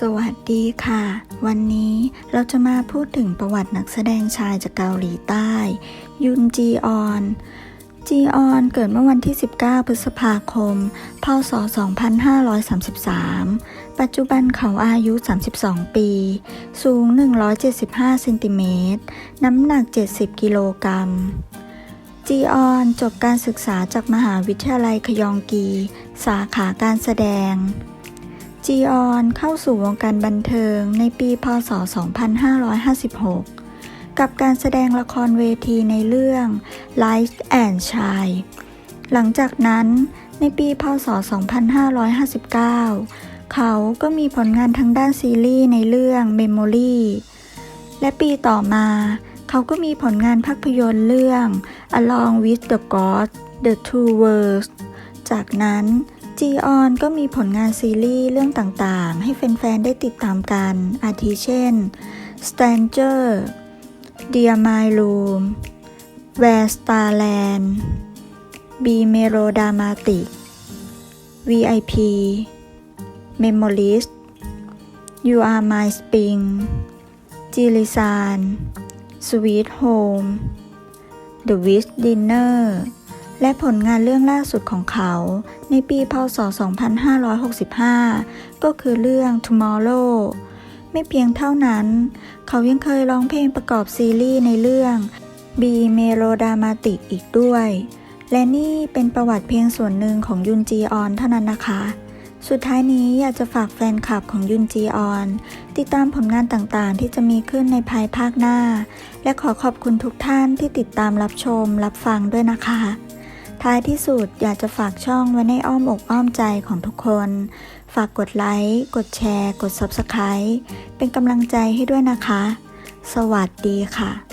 สวัสดีค่ะ วันนี้เราจะมาพูดถึงประวัตินักแสดงชายจากเกาหลีใต้ ยุนจีออน จีออนเกิดเมื่อวันที่ 19 พฤษภาคม พศ 2533 ปัจจุบันเขาอายุ 32 ปี สูง 175 เซนติเมตร น้ำหนัก 70 กิโลกรัมจีออนจบการศึกษาจากมหาวิทยาลัยคยองกี สาขาการแสดง จีออนเข้าสู่วงการบันเทิงในปี พศ 2556 กับการแสดงละครเวทีในเรื่อง Light and Shine หลังจากนั้นในปี พศ 2559 เขาก็มีผลงานทางด้านซีรีส์ในเรื่อง Memory และปีต่อมา เขาก็มีผลงานภาพยนตร์เรื่อง Along with the Gods The Two Worlds จากนั้น จีออนก็มีผลงานซีรีส์เรื่องต่างๆ ให้แฟน ๆ ได้ติดตามกัน อาทิเช่น Stranger Dear My Room Where Starland B Melodramatic VIP Memories You Are My Spring จิริซาน Sweet Home The Wish Dinner และผลงานเรื่องล่าสุดของเขา ในปีพศ 2565 ก็คือเรื่อง Tomorrow ไม่เพียงเท่านั้น เขายังเคยร้องเพลงประกอบซีรีส์ในเรื่อง B Melodramatic อีกด้วย และนี่เป็นประวัติเพียงส่วนหนึ่งของยุนจีออนเท่านั้นนะคะ สุดท้ายนี้อยากจะฝากแฟนคลับของยุนจีออน ติดตามผลงานต่างๆ ที่จะมีขึ้นในภายภาคหน้า และขอขอบคุณทุกท่านที่ติดตามรับชมรับฟังด้วยนะคะ ท้ายที่สุดอยากจะฝากช่องไว้ในอ้อมอกอ้อมใจของทุกคน ฝากกดไลค์ กดแชร์ กด Subscribe เป็นกำลังใจให้ด้วยนะคะ สวัสดีค่ะ